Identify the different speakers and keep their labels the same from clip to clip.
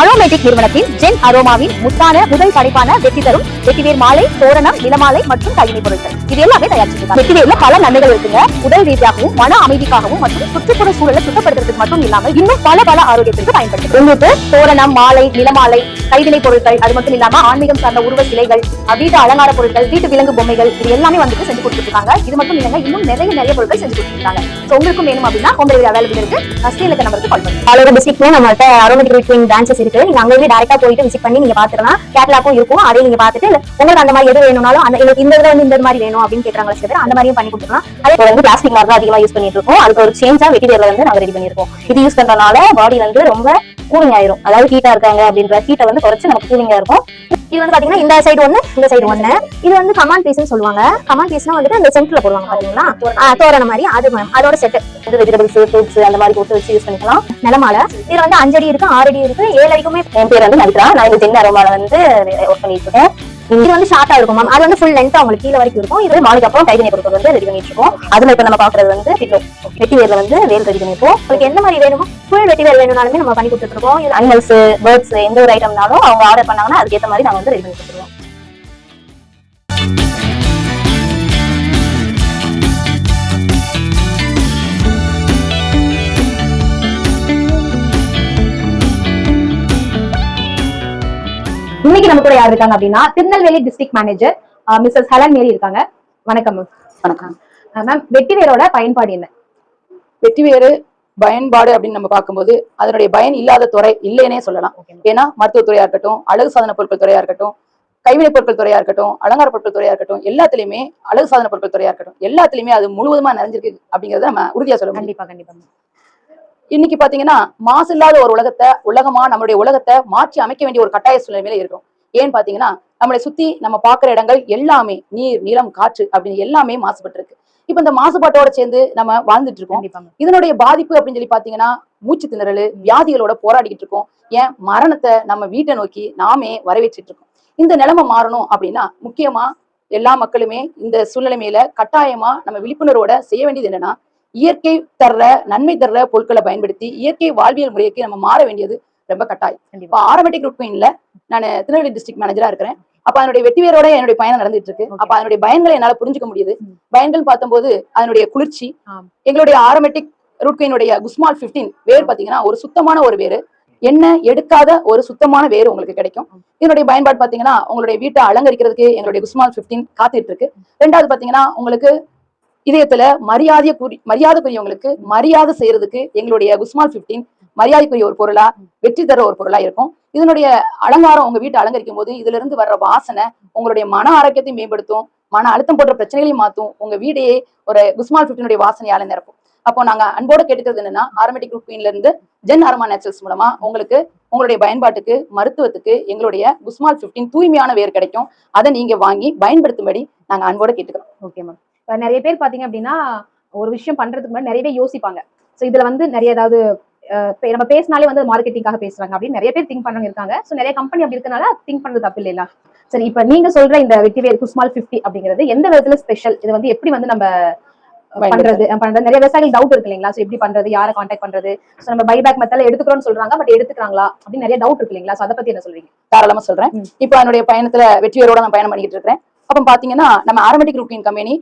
Speaker 1: Aromatic நிறுவனத்தின் gen அரோமாவின் முத்தான முதல் படைப்பான வெற்றி தரும் வெற்றிவேர் மாலை தோரணம் நிலமாலை மற்றும் கைவினை பொருட்கள். இது எல்லாமே தயாரிச்சிருக்காங்க வெற்றிவேர்ல பல நன்மைகள் இருக்குங்க. உடல் ரீதியாகவும் மன அமைதிக்காகவும் மற்றும் சுற்றுப்புற சூழலை சுத்தப்படுத்துறதுக்கு மட்டும் இல்லாமல் இன்னும் பல பல ஆரோக்கியத்திற்கு பயன்படுது உங்களுக்கு தோரணம் மாலை நிலமாலை கைவினை பொருட்கள் அது மட்டும் இல்லாம ஆன்மீகம் சார்ந்த உருவ சிலைகள் வீட்டு அலங்கார பொருட்கள் வீட்டு விலங்கு பொம்மைகள் இது எல்லாமே வந்துட்டு செஞ்சு கொடுத்துருக்காங்க. இது மட்டும் இல்லைங்க இன்னும் நிறைய நிறைய பொருட்கள் செஞ்சு கொடுத்துருக்காங்க. ஸோ உங்களுக்கும் வேணும் அப்படின்னா ஹோம் டெலிவரி அவைலபிள் இருக்கு. ஸ்ரீலக்க நம்பருக்கு கால் பண்ணுங்க
Speaker 2: ஆலோட டிஸ்ட்ரிக்ட்ல நம்மள்ட்ட அரோமேட்டிக் ட்வின் பிரான்ச்சஸ் இருக்கு நீங்க அங்கேயே டேரக்டா போயிட்டு விசிட் பண்ணி நீங்க பாத்துக்கலாம். கேட்டலாக்கும் இருக்கும். அதே நீங்க பாத்துட்டு உங்களுக்கு அந்த மாதிரி எது வேணும்னாலும் அந்த எங்களுக்கு இந்த இதுல வந்து இந்த மாதிரி வேணும் அப்படின்னு கேட்கறாங்க சில பேர் அந்த மாதிரியும் பண்ணி கொடுத்துக்கலாம். அதே போல வந்து பிளாஸ்டிக் மாதிரி தான் அதிகமா யூஸ் பண்ணிட்டு இருக்கோம். அதுக்கு ஒரு சேஞ்சா வெட்டிவேர்ல வந்து நாங்க ரெடி பண்ணிருக்கோம் இது யூஸ் பண்றதுனால பாடி வந்து ரொம்ப கூலிங் ஆயிரும். அதாவது ஹீட்டா இருக்காங்க அப்படின்ற ஹீட்டை வந்து குறைச்சு நமக்கு கூலிங்கா இருக்கும். இது வந்து பாத்தீங்கன்னா இந்த சைடு ஒண்ணு இந்த சைடு ஒண்ணு. இது வந்து கமான் பீஸ்னு சொல்லுவாங்க. கமான் பீஸ்னா வந்துட்டு அந்த சென்டர்ல போடுவாங்க பாத்தீங்களா? தோரண மாதிரி. அது அதோட செட் வந்து வெஜிடபிள்ஸ் ஃப்ரூட்ஸ் அந்த மாதிரி போட்டு வச்சு யூஸ் பண்ணிக்கலாம். நிலமால. இதுல வந்து அஞ்சடி இருக்கு ஆறு அடி இருக்கு. ஏழு அடிக்குமே என் பேர் வந்து நவித்ரா நான் இந்த ஜென் அரோமால வந்து ஒர்க் பண்ணிட்டு இருக்கேன். இது வந்து ஷார்ட்டா இருக்கும் மேம் அது வந்து ஃபுல் லென்த் உங்களுக்கு கீழே வரைக்கும் இருக்கும். இது மாலுக்கு அப்புறம் கைவினை பொருட்கள் வந்து ரெடி பண்ணிட்டு இருக்கோம். அதுல இப்ப நம்ம பாக்குறது வந்து பில்லோ வெட்டி வேர்ல வந்து வேல் ரெடி பண்ணிருக்கோம். உங்களுக்கு எந்த மாதிரி வேணுமோ ஃபுல் வெட்டி வேர் வேணும்னாலுமே நம்ம பண்ணி கொடுத்துட்டு இருக்கோம். இது அனிமல்ஸ் பேர்ட்ஸ் எந்த ஒரு ஐட்டம்னாலும் அவங்க ஆர்டர் பண்ணாங்கன்னா அதுக்கேற்ற மாதிரி நாங்க வந்து ரெடி பண்ணி கொடுத்துருவோம்.
Speaker 1: இன்னைக்கு நம்ம கூட யார் இருக்காங்க அப்படின்னா Tirunelveli district manager Mrs Helen Mary இருக்காங்க. வணக்கம் மேம்
Speaker 3: வணக்கம்.
Speaker 1: மேம் வெட்டிவேரோட பயன்பாடு என்ன?
Speaker 3: வெற்றிவேறு பயன்பாடு அப்படின்னு நம்ம பார்க்கும்போது அதனுடைய பயன் இல்லாத துறை இல்லைன்னே சொல்லலாம். ஏன்னா மருத்துவத்துறையா இருக்கட்டும் அழகு சாதன பொருட்கள் துறையா இருக்கட்டும் கைவினை பொருட்கள் துறையா இருக்கட்டும் அலங்கார பொருட்கள் துறையா இருக்கட்டும் எல்லாத்துலயுமே அழகு சாதன பொருட்கள் துறையா இருக்கட்டும் எல்லாத்துலயுமே அது முழுவதுமா நிறைஞ்சிருக்கு அப்படிங்கறத நம்ம உறுதியா சொல்ல
Speaker 1: கண்டிப்பா கண்டிப்பா.
Speaker 3: இன்னைக்கு பாத்தீங்கன்னா மாசு இல்லாத ஒரு உலகத்தை உலகமா நம்மளுடைய உலகத்தை மாற்றி அமைக்க வேண்டிய ஒரு கட்டாய சூழ்நிலையில இருக்கும். ஏன்னு பாத்தீங்கன்னா நம்மளை சுத்தி நம்ம பார்க்குற இடங்கள் எல்லாமே நீர் நிலம் காற்று அப்படின்னு எல்லாமே மாசுபட்டு இருக்கு இப்ப இந்த மாசுபாட்டோட சேர்ந்து நம்ம வாழ்ந்துட்டு இருக்கோம். இதனுடைய பாதிப்பு அப்படின்னு சொல்லி பாத்தீங்கன்னா மூச்சு திணறல் வியாதிகளோட போராடிக்கிட்டு இருக்கோம். ஏன்? மரணத்தை நம்ம வீட்டை நோக்கி நாமே வரவேற்றிட்டு இருக்கோம். இந்த நிலைமை மாறணும் அப்படின்னா முக்கியமா எல்லா மக்களுமே இந்த சூழ்நிலைமையில கட்டாயமா நம்ம விழிப்புணர்வோட செய்ய வேண்டியது என்னன்னா இயற்கை தர்ற நன்மை தர்ற பொருட்களை பயன்படுத்தி இயற்கை வாழ்வியல் முறைக்கு நம்ம மாற வேண்டியது ரொம்ப கட்டாயம்.
Speaker 1: கண்டிப்பா.
Speaker 3: இப்போ ஆரோமேட்டிக் ரூட்மெயின்ல நான் திருநெல்வேலி டிஸ்ட்ரிக்ட் மேனேஜரா இருக்கிறேன். அப்ப அதனுடைய வெற்றிவேரோட என்னுடைய பயணம் நடந்துட்டு இருக்கு. அப்ப அதனுடைய பயன்களை என்னால புரிஞ்சுக்க முடியுது. பயன்கள் பார்த்தம்போது அதனுடைய குளிர்ச்சி. எங்களுடைய ஆரோமேட்டிக் ரூட்கைனுடைய குஸ்மால் 15 வேர் பாத்தீங்கன்னா ஒரு சுத்தமான ஒரு வேறு எண்ணெய் எடுக்காத ஒரு சுத்தமான வேறு உங்களுக்கு கிடைக்கும். இதனுடைய பயன்பாடு பாத்தீங்கன்னா உங்களுடைய வீட்டை அலங்கரிக்கிறதுக்கு எங்களுடைய குஸ்மால் 15 காத்துட்டு இருக்கு ரெண்டாவது பாத்தீங்கன்னா உங்களுக்கு இதயத்துல மரியாதைய கூறி மரியாதைக்குரியவங்களுக்கு மரியாதை செய்யறதுக்கு எங்களுடைய குஸ்மால் 15 மரியாதைக்குரிய ஒரு பொருளா வெற்றி தர ஒரு பொருளா இருக்கும். இதனுடைய அலங்காரம் உங்க வீட்டை அலங்கரிக்கும் போது இதுல இருந்து வர்ற வாசனை உங்களுடைய மன ஆரோக்கியத்தையும் மேம்படுத்தும் மன அழுத்தம் போன்ற பிரச்சனைகளையும் மாத்தும் உங்க வீடையே ஒரு குஸ்மால் 15 வாசனையால நிரப்பும். அப்போ நாங்க அன்போட கேட்டுக்கிறது என்னன்னா ஆரோமேட்டிக் குரூப் குயின்ல இருந்து ஜென் அரோமா நேச்சுரல்ஸ் மூலமா உங்களுக்கு உங்களுடைய பயன்பாட்டுக்கு மருத்துவத்துக்கு எங்களுடைய குஸ்மால் 15 தூய்மையான வேர் கிடைக்கும். அதை நீங்க வாங்கி பயன்படுத்தும்படி நாங்க அன்போட கேட்டுக்கிறோம்.
Speaker 1: ஓகே மேம் இப்ப நிறைய பேர் பாத்தீங்க அப்படின்னா ஒரு விஷயம் பண்றதுக்கு முன்னாடி நிறையவே யோசிப்பாங்க. சோ இதுல வந்து நிறைய ஏதாவது நம்ம பேசினாலே வந்து மார்க்கெட்டிங்காக பேசுறாங்க அப்படின்னு நிறைய பேர் திங்க் பண்றவங்க இருக்காங்க. சோ நிறைய கம்பெனி அப்படி இருக்கனால திங்க் பண்றது தப்பு இல்லையா? சரி இப்ப நீங்க சொல்ற இந்த வெட்டிவேர் குஸ்மால் 50 அப்படிங்கிறது எந்த விதத்துல ஸ்பெஷல் இது வந்து எப்படி வந்து நம்ம பண்றது? பண்றது? நிறைய விவசாயிகள் டவுட் இருக்கு இல்லைங்களா? சோ எப்படி பண்றது? யாரை காண்டாக்ட் பண்றது? சோ நம்ம பைபேக் மெத்தட்ல எடுத்துக்கிறோம்னு சொல்றாங்க பட் எடுத்துக்கிறாங்களா? அப்படின்னு நிறைய டவுட் இருக்கு இல்லைங்களா? சோ அதை பத்தி என்ன சொல்றீங்க?
Speaker 3: தாராளமா சொல்றேன். இப்போ என்னுடைய பயணத்துல வெற்றியோட நான் பயணம் பண்ணிட்டு இருக்கேன் அப்ப பாத்தீங்கன்னா நம்ம ஆரோமேட்டிக் ரூட்டின் கம்பெனி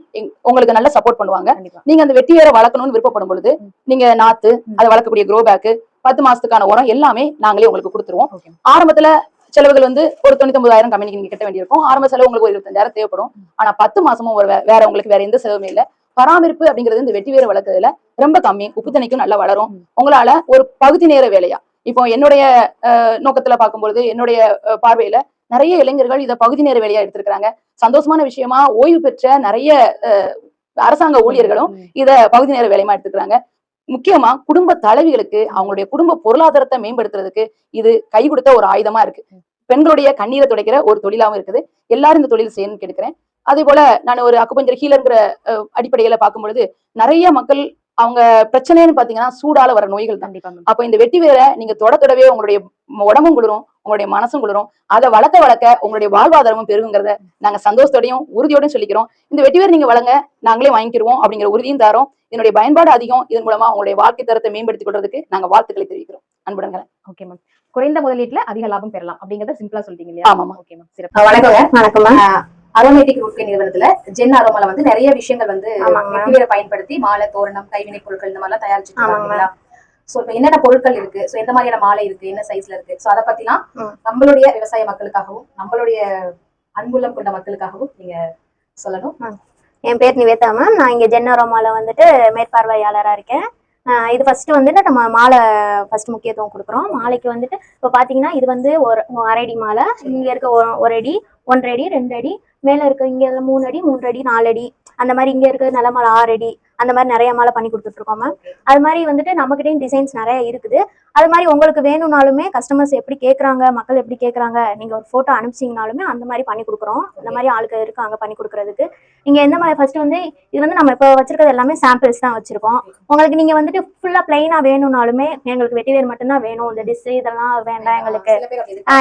Speaker 3: உங்களுக்கு நல்ல சப்போர்ட் பண்ணுவாங்க. நீங்க அந்த வெற்றிவேரை வளர்க்கணும்னு விருப்பப்படும் பொழுது. நீங்க நாத்து. அதை வளர்க்கக்கூடிய க்ரோ பேக்கு பத்து மாசத்துக்கான உரம் எல்லாமே நாங்களே உங்களுக்கு கொடுத்துருவோம். ஆரம்பத்துல செலவுகள் வந்து ஒரு தொண்ணூத்தொன்பதாயிரம் கம்பெனிக்கு நீங்க கட்ட வேண்டியிருக்கும். ஆரம்ப செலவு உங்களுக்கு ஒரு இருபத்தஞ்சாயிரம் தேவைப்படும். ஆனா பத்து மாசமும் ஒரு வேற உங்களுக்கு வேற எந்த செலவுமே இல்ல. பராமரிப்பு அப்படிங்கிறது இந்த வெட்டி வேறு வளர்க்கறதுல ரொம்ப கம்மி. உப்பு தண்ணிக்கும் நல்லா வளரும். உங்களால ஒரு பகுதி நேர வேலையா இப்போ என்னுடைய நோக்கத்துல பார்க்கும்பொழுது என்னுடைய பார்வையில நிறைய இளைஞர்கள் இதை பகுதி நேர வேலையா எடுத்திருக்கிறாங்க. சந்தோஷமான விஷயமா ஓய்வு பெற்ற நிறைய அரசாங்க ஊழியர்களும். இத பகுதி நேர வேலையமா எடுத்துக்கிறாங்க முக்கியமா குடும்ப தலைவிகளுக்கு அவங்களுடைய குடும்ப பொருளாதாரத்தை மேம்படுத்துறதுக்கு இது கை கொடுத்த ஒரு ஆயுதமா இருக்கு. பெண்களுடைய கண்ணீரை துடைக்கிற ஒரு தொழிலாவும் இருக்குது. எல்லாரும் இந்த தொழில் செய்யணும்னு கேட்கிறேன் அதே போல நான் ஒரு அக்குபஞ்சர் ஹீலர்ங்கிற அடிப்படையில பார்க்கும் பொழுது நிறைய மக்கள் அவங்க பிரச்சனைன்னு பாத்தீங்கன்னா சூடால வர நோய்கள் தான். அப்ப இந்த வெட்டி வேரை நீங்க தொட தொடவே உங்களுடைய உடம்பும் குளிரும் உங்களுடைய மனசும் குளிரும். அதை வளர்க்க வளர்க்க உங்களுடைய வாழ்வாதாரமும் பெருகுங்கிறத நாங்க சந்தோஷத்தோடையும் உறுதியோடையும் சொல்லிக்கிறோம். இந்த வெட்டி வேர் நீங்க வளங்க நாங்களே வாங்கிக்கிறோம் அப்படிங்கிற உறுதியும் தாரோம். இதனுடைய பயன்பாடு அதிகம் இதன் மூலமா உங்களுடைய வாழ்க்கை தரத்தை மேம்படுத்திக் கொள்றதுக்கு நாங்க வாழ்த்துக்களை தெரிவிக்கிறோம். அன்புடங்க
Speaker 1: ஓகே மேம் குறைந்த முதலீட்டுல அதிக லாபம் பெறலாம் அப்படிங்கறத சிம்பிளா சொல்லிட்டீங்க இல்லையா?
Speaker 3: ஆமாமா.
Speaker 1: ஓகே மேம் சிறப்பு.
Speaker 2: வணக்கம்மா
Speaker 3: அரோமேட்டிக் ரூட் நிறுவனத்துல ஜென் அரோமால வந்து நிறைய விஷயங்கள் வந்து பயன்படுத்தி மாலை தோரணம் கைவினை பொருட்கள் இந்த மாதிரிலாம் தயாரிச்சுட்டு சோ இப்ப என்னென்ன பொருட்கள் இருக்கு? சோ எந்த மாதிரியான மாலை இருக்கு? என்ன சைஸ்ல இருக்கு? சோ அத பத்திலாம். நம்மளுடைய விவசாய மக்களுக்காகவும் நம்மளுடைய அன்புள்ளம் கொண்ட மக்களுக்காகவும் நீங்க சொல்லணும்.
Speaker 2: என் பேர் நிவேதா மேம் நான் இங்க ஜென்னரோமால வந்துட்டு மேற்பார்வையாளரா இருக்கேன். இது ஃபர்ஸ்ட் வந்துட்டு நம்ம மாலை ஃபர்ஸ்ட் முக்கியத்துவம் கொடுக்குறோம். மாலைக்கு வந்துட்டு இப்போ பாத்தீங்கன்னா இது வந்து ஒரு அரை அடி மாலை. இங்க இருக்க ஒரு- அடி ஒன்றரை அடி ரெண்டு அடி மேல இருக்க இங்க மூணு அடி மூன்று அடி நாலு அடி அந்த மாதிரி இங்க இருக்க நல்ல மாலை ஆறு அடி அந்த மாதிரி நிறைய மாலை பண்ணி கொடுத்துட்டு இருக்கோம் மேம் அது மாதிரி வந்துட்டு நம்மகிட்டயும் டிசைன்ஸ் நிறைய இருக்குது. அது மாதிரி உங்களுக்கு வேணும்னாலுமே கஸ்டமர்ஸ் எப்படி கேக்குறாங்க மக்கள் எப்படி கேக்குறாங்க நீங்க ஒரு போட்டோ அனுப்பிச்சிங்கனாலுமே அந்த மாதிரி பண்ணி கொடுக்குறோம். அந்த மாதிரி ஆளுக்கு இருக்காங்க பண்ணி கொடுக்கறதுக்கு. நீங்க எந்த மாதிரி ஃபர்ஸ்ட் வந்து இது வந்து நம்ம இப்போ வச்சிருக்கிறது எல்லாமே சாம்பிள்ஸ் தான் வச்சிருக்கோம். உங்களுக்கு நீங்க வந்துட்டு ஃபுல்லா பிளைனா வேணும்னாலுமே எங்களுக்கு வெட்டிவேர் மட்டும்தான் வேணும். இந்த டிஷ் இதெல்லாம் வேண்டாம் எங்களுக்கு.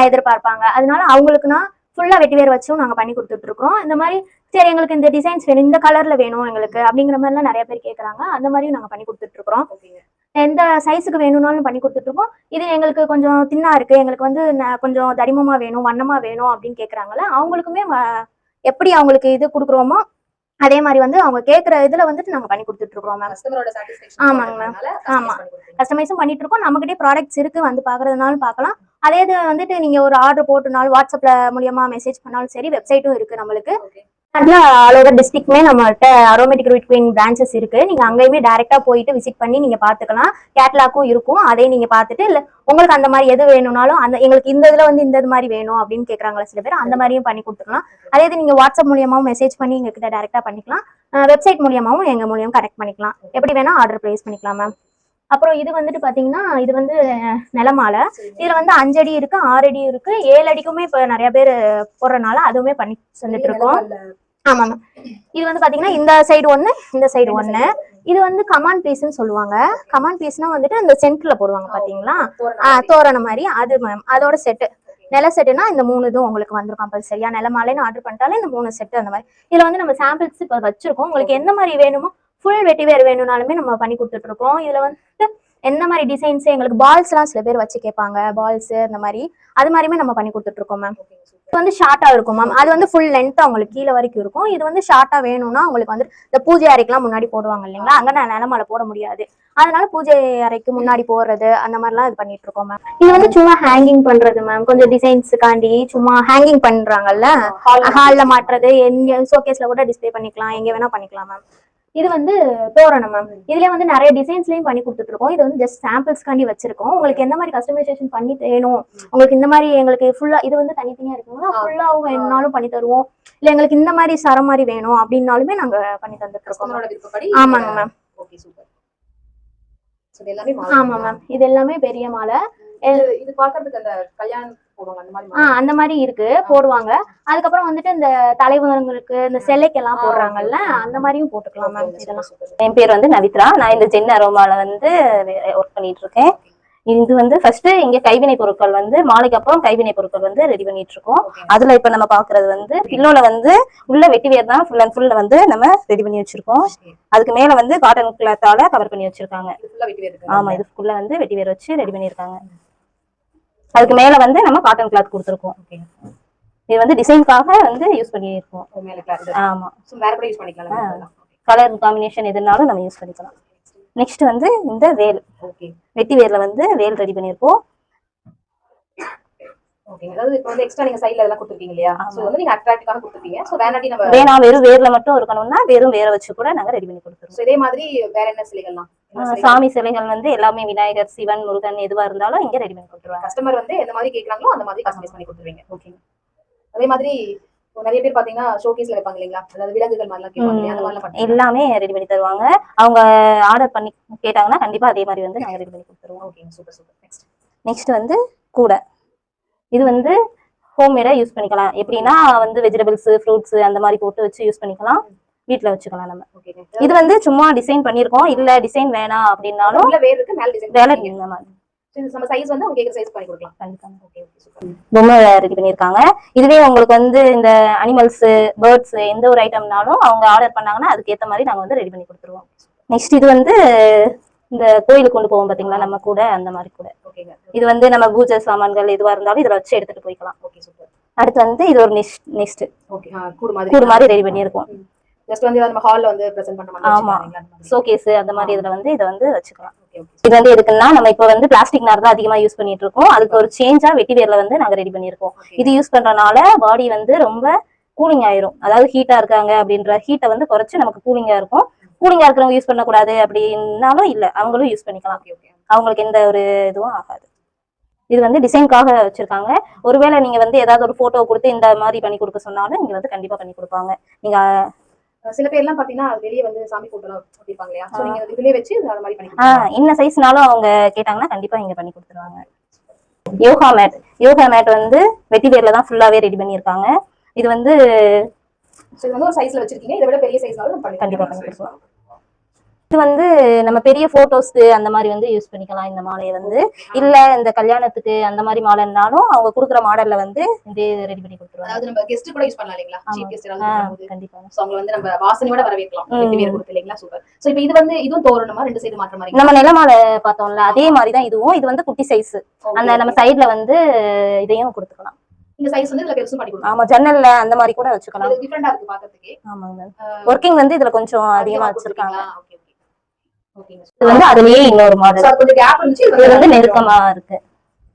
Speaker 2: எதிர்பார்ப்பாங்க. அதனால அவங்களுக்குனா ஃபுல்லா வெட்டிவேர் வச்சும் நாங்க பண்ணி கொடுத்துட்டு இருக்கோம் இந்த மாதிரி சரி எங்களுக்கு இந்த டிசைன்ஸ் வேணும் இந்த கலர்ல வேணும் எங்களுக்கு அப்படிங்கிற மாதிரிலாம் நிறைய பேர் கேக்குறாங்க. அந்த மாதிரியும் நாங்க பண்ணி கொடுத்துட்டு
Speaker 3: ஓகேங்க.
Speaker 2: எந்த சைஸுக்கு வேணும்னாலும் பண்ணி கொடுத்துட்டு இருக்கோம் இது எங்களுக்கு கொஞ்சம் தின்னா இருக்கு. எங்களுக்கு வந்து கொஞ்சம் தடிமமா வேணும் வண்ணமா வேணும் அப்படின்னு கேக்குறாங்கல்ல அவங்களுக்குமே எப்படி அவங்களுக்கு இது கொடுக்குறோமோ அதே மாதிரி வந்து அவங்க கேக்குற இதுல வந்துட்டு நாங்க பண்ணி கொடுத்துட்டு இருக்கோம் மேம் ஆமாங்க ma'am. ஆமா. கஸ்டமைஸும் பண்ணிட்டு இருக்கோம் நம்மகிட்டே ப்ராடக்ட்ஸ் இருக்கு. வந்து பாக்குறதுனாலும் பார்க்கலாம் அதே இது வந்துட்டு நீங்க ஒரு ஆர்டர் போட்டுனாலும் வாட்ஸ்அப்ல மூலியமா மெசேஜ் பண்ணாலும் சரி வெப்சைட்டும் இருக்கு நம்மளுக்கு. தமிழ்நாட்டில் ஆல் ஓவர் டிஸ்ட்ரிக்ட்மே நம்மள்கிட்ட அரோமேட்டிக் ரூட் குயின் பிரான்ச்சஸ் இருக்கு. நீங்க அங்கேயுமே டைரக்டா போயிட்டு விசிட் பண்ணி நீங்க பாத்துக்கலாம் கேட்லாக்கும் இருக்கும். அதே நீங்க பார்த்துட்டு இல்ல உங்களுக்கு அந்த மாதிரி எது வேணும்னாலும் அந்த எங்களுக்கு இந்த இதுல வந்து இந்த இது மாதிரி வேணும் அப்படின்னு கேட்குறாங்களா சில பேர் அந்த மாதிரியும் பண்ணி கொடுத்துக்கலாம் அதே இது நீங்க வாட்ஸ்அப் மூலியமாவும் மெசேஜ் பண்ணி எங்ககிட்ட டைரக்டா பண்ணிக்கலாம். வெப்சைட் மூலியமாவும் எங்க மூலியம் கனெக்ட் பண்ணிக்கலாம். எப்படி வேணா ஆர்டர் பிளேஸ் பண்ணிக்கலாம் மேம் அப்புறம் இது வந்துட்டு பாத்தீங்கன்னா இது வந்து நிலமாலை. இதுல வந்து அஞ்சு அடி இருக்கு ஆறு அடியும் இருக்கு. ஏழு அடிக்குமே இப்ப நிறைய பேர் போடுறதுனால அதுவுமே பண்ணி தந்துட்டு இருக்கோம். ஆமா மேம் இது வந்து பாத்தீங்கன்னா இந்த சைடு ஒண்ணு இந்த சைடு ஒண்ணு. இது வந்து கமான் பீஸ்னு சொல்லுவாங்க. கமான் பீஸ்னா வந்துட்டு இந்த சென்டர்ல போடுவாங்க பாத்தீங்களா? ஆ, தோரணம் மாதிரி. அது மேம் அதோட செட்டு நில செட்டுனா இந்த மூணு இதுவும் உங்களுக்கு வந்துரும் கம்பல்சரியா நிலமாலைன்னு ஆர்டர் பண்ணிட்டாலே இந்த மூணு செட்டு அந்த மாதிரி. இதுல வந்து நம்ம சாம்பிள்ஸ் இப்போ வச்சிருக்கோம். உங்களுக்கு எந்த மாதிரி வேணுமோ ஃபுல் வெட்டி வேர் வேணும்னாலுமே நம்ம பண்ணி கொடுத்துட்டு இருக்கோம் இதுல வந்துட்டு என்ன மாதிரி டிசைன்ஸ் எங்களுக்கு பால்ஸ் எல்லாம் சில பேர் வச்சு கேட்பாங்க. பால்ஸ் அந்த மாதிரி. அது மாதிரியுமே நம்ம பண்ணி கொடுத்துட்டு இருக்கோம் மேம் வந்து ஷார்ட்டா இருக்கும் மேம் அது வந்து ஃபுல் லென்த் உங்களுக்கு கீழே வரைக்கும் இருக்கும். இது வந்து ஷார்ட்டா வேணும்னா உங்களுக்கு வந்து இந்த பூஜை அறைக்கெல்லாம் முன்னாடி போடுவாங்க இல்லைங்களா? அங்க நான் நிலமலை போட முடியாது. அதனால பூஜை அறைக்கு முன்னாடி போடுறது அந்த மாதிரிலாம் இது பண்ணிட்டு இருக்கோம் மேம் இது வந்து சும்மா ஹேங்கிங் பண்றது மேம் கொஞ்சம் டிசைன்ஸுக்காண்டி சும்மா ஹேங்கிங் பண்றாங்கல்ல? ஹால்ல மாட்டுறது எங்க ஷோகேஸ்ல கூட டிஸ்ப்ளே பண்ணிக்கலாம். எங்க வேணா பண்ணிக்கலாம் மேம் இது வந்து தோரணம் மேம் இதுல வந்து நிறைய டிசைன்ஸ்லயும் பண்ணி கொடுத்துட்டு இருக்கோம் இது வந்து ஜஸ்ட் சாம்பிள்ஸ்க்காண்டி வச்சிருக்கோம். உங்களுக்கு எந்த மாதிரி கஸ்டமைசேஷன் பண்ணி வேணும்? உங்களுக்கு இந்த மாதிரி எங்களுக்கு ஃபுல்லா இது வந்து தனித்தனியா இருக்குங்களா ஃபுல்லாவும் வேணும்னாலும் பண்ணி தருவோம். இல்ல எங்களுக்கு இந்த மாதிரி சரம் மாதிரி வேணும் அப்படின்னாலுமே நாங்க பண்ணி தந்துட்டு இருக்கோம் ஆமாங்க மேம்
Speaker 3: ஓகே சூப்பர்.
Speaker 2: ஆமா மேம் இது எல்லாமே பெரிய மாலை.
Speaker 3: இது- பாக்குறதுக்கு அந்த கல்யாணம்
Speaker 2: ஆ. அந்த மாதிரி இருக்கு போடுவாங்க. அதுக்கப்புறம் வந்துட்டு இந்த தலைவர்களுக்கு இந்த சிலைக்கெல்லாம் போடுறாங்கல்ல அந்த மாதிரியும் போட்டுக்கலாம் மேம். இதெல்லாம்.
Speaker 4: என் பேர் வந்து நவித்ரா. நான் இந்த ஜென் அரோமால வந்து ஒர்க் பண்ணிட்டு இருக்கேன் இது வந்து ஃபர்ஸ்ட் இங்க கைவினை பொருட்கள் வந்து மாலைக்கு அப்புறம் கைவினை பொருட்கள் வந்து ரெடி பண்ணிட்டு இருக்கோம். அதுல இப்ப நம்ம பாக்குறது வந்து பில்லோல வந்து உள்ள வெட்டி வேர் தான் ஃபுல் அண்ட் ஃபுல்ல வந்து நம்ம ரெடி பண்ணி வச்சிருக்கோம். அதுக்கு மேல வந்து காட்டன் கிளாத்தால கவர் பண்ணி வச்சிருக்காங்க. ஆமா இதுக்குள்ள வந்து வெட்டி வேர் வச்சு ரெடி பண்ணிருக்காங்க. அதுக்கு மேல வந்து நம்ம காட்டன் கிளாத் கொடுத்துருக்கோம். இது வந்து டிசைனுக்காக வந்து யூஸ்
Speaker 3: மேல cloth.
Speaker 4: ஆமா
Speaker 3: So, வேற கூட யூஸ் பண்ணிக்கலாம்.
Speaker 4: கலர் காம்பினேஷன் எதுனாலும் நம்ம யூஸ் பண்ணிக்கலாம் நெக்ஸ்ட் வந்து இந்த வேல். வெட்டி வேர்ல வந்து வேல் ரெடி பண்ணியிருக்கோம்
Speaker 3: அதாவது இப்ப வந்து extra நீங்க side ல இதெல்லாம் கொடுத்திருக்கீங்க இல்லையா? So, வந்து நீங்க attractive-க்காக கொடுத்திருக்கீங்க. So, வேணாட்டி நம்ம
Speaker 4: வேணா வெறும் வேர்ல மட்டும் இருக்கணும்னா வெறும் வேற வச்சு கூட நாங்க ரெடி பண்ணி கொடுத்துருவோம்.
Speaker 3: இதே மாதிரி வேற என்ன சிலைகள்லாம்?
Speaker 4: சாமி சிலைகள் வந்து எல்லாமே விநாயகர் சிவன் முருகன் எதுவா இருந்தாலும் இங்க ரெடி பண்ணி கொடுத்துருவாங்க.
Speaker 3: கஸ்டமர் வந்து எந்த மாதிரி கேக்குறாங்களோ அந்த மாதிரி கஸ்டமைஸ் பண்ணி கொடுத்துருவீங்க. ஓகே அதே மாதிரி நிறைய பேர் பாத்தீங்கன்னா ஷோகேஸ்ல வைப்பாங்க இல்லைங்களா? அதாவது விலங்குகள் மாதிரிலாம் கேட்பாங்க? அந்த மாதிரிலாம்
Speaker 4: எல்லாமே ரெடி பண்ணி தருவாங்க. அவங்க ஆர்டர் பண்ணி கேட்டாங்கன்னா கண்டிப்பா அதே மாதிரி வந்து நாங்க ரெடி பண்ணி கொடுத்துருவோம்.
Speaker 3: Okay super super next
Speaker 4: next வந்து கூடை. இது வந்து ஹோம்மேடா யூஸ் பண்ணிக்கலாம். எப்படின்னா வந்து வெஜிடபிள்ஸ் ஃப்ரூட்ஸ் அந்த மாதிரி போட்டு வச்சு யூஸ் பண்ணிக்கலாம். வீட்ல வச்சுக்கலாம் நம்ம.
Speaker 3: ஓகே
Speaker 4: இது வந்து சும்மா டிசைன் பண்ணிருக்கோம் இல்ல டிசைன் வேணாம் அப்படின்னாலும் வேலை இந்த மாதிரி
Speaker 3: நம்ம சைஸ் வந்து அவங்க கேக்குற சைஸ் பண்ணி கொடுக்கலாம்.
Speaker 4: கண்டிப்பா
Speaker 3: ஓகே ஓகே சூப்பர்
Speaker 4: பொம்மை ரெடி பண்ணியிருக்காங்க. இதுவே உங்களுக்கு வந்து இந்த அனிமல்ஸ் பேர்ட்ஸ் எந்த ஒரு ஐட்டம்னாலும் அவங்க ஆர்டர் பண்ணாங்கன்னா அதுக்கு ஏத்த மாதிரி நாங்க வந்து ரெடி பண்ணி கொடுத்துருவோம். நெக்ஸ்ட் இது வந்து இந்த கோயிலுக்கு கொண்டு போவோம் பாத்தீங்களா? நம்ம கூட அந்த மாதிரி கூட.
Speaker 3: ஓகேங்க
Speaker 4: இது வந்து நம்ம பூஜை சாமான்கள் எதுவா இருந்தாலும் இதுல வச்சு எடுத்துட்டு போய்க்கலாம்.
Speaker 3: ஓகே சூப்பர்
Speaker 4: அடுத்து வந்து இது ஒரு நெக்ஸ்ட்
Speaker 3: கூடு மாதிரி.
Speaker 4: கூடு மாதிரி ரெடி பண்ணியிருக்கோம்.
Speaker 3: ஜஸ்ட் வந்து நம்ம ஹால்ல வந்து பிரசன்ட் பண்ண
Speaker 4: ஆமா.
Speaker 3: வச்சுக்கலாங்களா? அந்த மாதிரி.
Speaker 4: ஷோகேஸ் அந்த மாதிரி இதுல வந்து இதை வந்து வச்சுக்கலாம். இது வந்து எதுக்குன்னா நம்ம இப்போ வந்து பிளாஸ்டிக் நார் தான் அதிகமா யூஸ் பண்ணிட்டு இருக்கோம். அதுக்கு ஒரு சேஞ்சா வெட்டி வேர்ல வந்து நாங்க ரெடி பண்ணியிருக்கோம்.
Speaker 3: Okay.
Speaker 4: இது யூஸ் பண்றதுனால பாடி வந்து ரொம்ப கூலிங் ஆயிரும். அதாவது ஹீட்டா இருக்காங்க அப்படின்ற ஹீட்டை வந்து குறைச்சு நமக்கு கூலிங்கா இருக்கும். கூலிங்கா இருக்கிறவங்க யூஸ் பண்ணக்கூடாது அப்படின்னாலும் இல்ல. அவங்களும் யூஸ் பண்ணிக்கலாம். அவங்களுக்கு எந்த ஒரு இதுவும் ஆகாது. இது வந்து டிசைன்காக வச்சிருக்காங்க. ஒருவேளை நீங்க வந்து ஏதாவது ஒரு போட்டோ கொடுத்து இந்த மாதிரி பண்ணி கொடுக்க சொன்னாலும் இங்க வந்து கண்டிப்பா பண்ணி கொடுப்பாங்க. நீங்க
Speaker 3: சில பேர்லாம் பாத்தீங்கன்னா அது வெளியே வந்து சாமி போட்டோ எல்லாம் ஒட்டிப்பாங்க இல்லையா நீங்க இதுலயே வச்சு அது மாதிரி பண்ணி
Speaker 4: என்ன சைஸ்னாலும் அவங்க கேட்டாங்கன்னா கண்டிப்பா இங்க பண்ணி கொடுத்துருவாங்க. யோகா மேட் யோகா மேட் வந்து வெட்டிவேர்ல தான் ஃபுல்லாவே ரெடி பண்ணியிருக்காங்க. இது வந்து
Speaker 3: இது வந்து ஒரு சைஸ்ல வச்சிருக்கீங்க. இதை விட பெரிய சைஸ்னாலும் நம்ம பண்ணி
Speaker 4: கண்டிப்பா பண்ணி கொடுக்கலாம். இது வந்து நம்ம பெரிய போட்டோஸ்க்கு அந்த மாதிரி வந்து யூஸ் பண்ணிக்கலாம். இந்த மாலையை வந்து. இல்ல இந்த கல்யாணத்துக்கு அந்த மாதிரி மாலைன்னாலும் அவங்க கொடுக்குற மாடல்ல வந்து இதே ரெடி பண்ணி கொடுத்துருவாங்க.
Speaker 3: அதாவது நம்ம கெஸ்ட் கூட யூஸ் பண்ணலாம் இல்லைங்களா. சீஃப் கெஸ்ட்
Speaker 4: கண்டிப்பா.
Speaker 3: சோ அவங்க வந்து நம்ம வாசனையோட வரவேற்கலாம். வெட்டி வேர் கொடுத்து இல்லைங்களா? சூப்பர் சோ இப்போ இது வந்து இதுவும் தோரணமா? ரெண்டு சைடு மாற்ற மாதிரி.
Speaker 4: நம்ம நிலமாலை பார்த்தோம்ல அதே மாதிரி தான் இதுவும். இது வந்து குட்டி சைஸ் அந்த நம்ம சைடுல வந்து இதையும் கொடுத்துக்கலாம்.
Speaker 3: இந்த சைஸ் வந்து இதுல பெருசும் பண்ணி கொடுக்கலாம்
Speaker 4: ஆமா ஜன்னல்ல அந்த மாதிரி கூட வச்சுக்கலாம்.
Speaker 3: இது டிஃபரெண்டா இருக்கு பாக்கிறதுக்கு.
Speaker 4: ஆமாங்க ஒர்க்கிங் வந்து இதுல கொஞ்சம் அதிகமா வச்சிருக்காங்க. இது வந்து அதுலயே இன்னொரு மாடல்
Speaker 3: கொஞ்சம் கேப் இருந்துச்சு
Speaker 4: இது வந்து நெருக்கமா இருக்கு.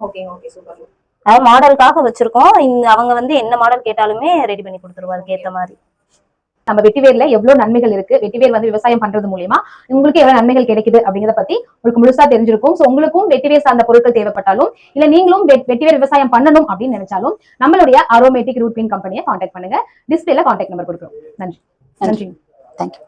Speaker 3: ஓகே ஓகே சூப்பர்
Speaker 4: அதாவது மாடலுக்காக வச்சிருக்கோம். அவங்க வந்து என்ன மாடல் கேட்டாலுமே ரெடி பண்ணி கொடுத்துருவோம் அதுக்கு ஏத்த மாதிரி.
Speaker 1: நம்ம வெட்டிவேர்ல எவ்வளவு நன்மைகள் இருக்கு? வெட்டிவேர் வந்து விவசாயம் பண்றது மூலியமா உங்களுக்கு எவ்வளவு நன்மைகள் கிடைக்குது அப்படிங்கறத பத்தி உங்களுக்கு முழுசா தெரிஞ்சிருக்கும். சோ உங்களுக்கும் வெட்டிவேர் சார்ந்த பொருட்கள் தேவைப்பட்டாலும் இல்ல நீங்களும் வெட்- வெட்டிவேர் விவசாயம் பண்ணணும் அப்படின்னு நினைச்சாலும் நம்மளுடைய அரோமேட்டிக் ரூட் பின் கம்பெனியை கான்டாக்ட் பண்ணுங்க. டிஸ்பிளேல கான்டாக்ட் நம்பர் கொடுக்குறோம். நன்றி. நன்றி.
Speaker 3: தேங்க்யூ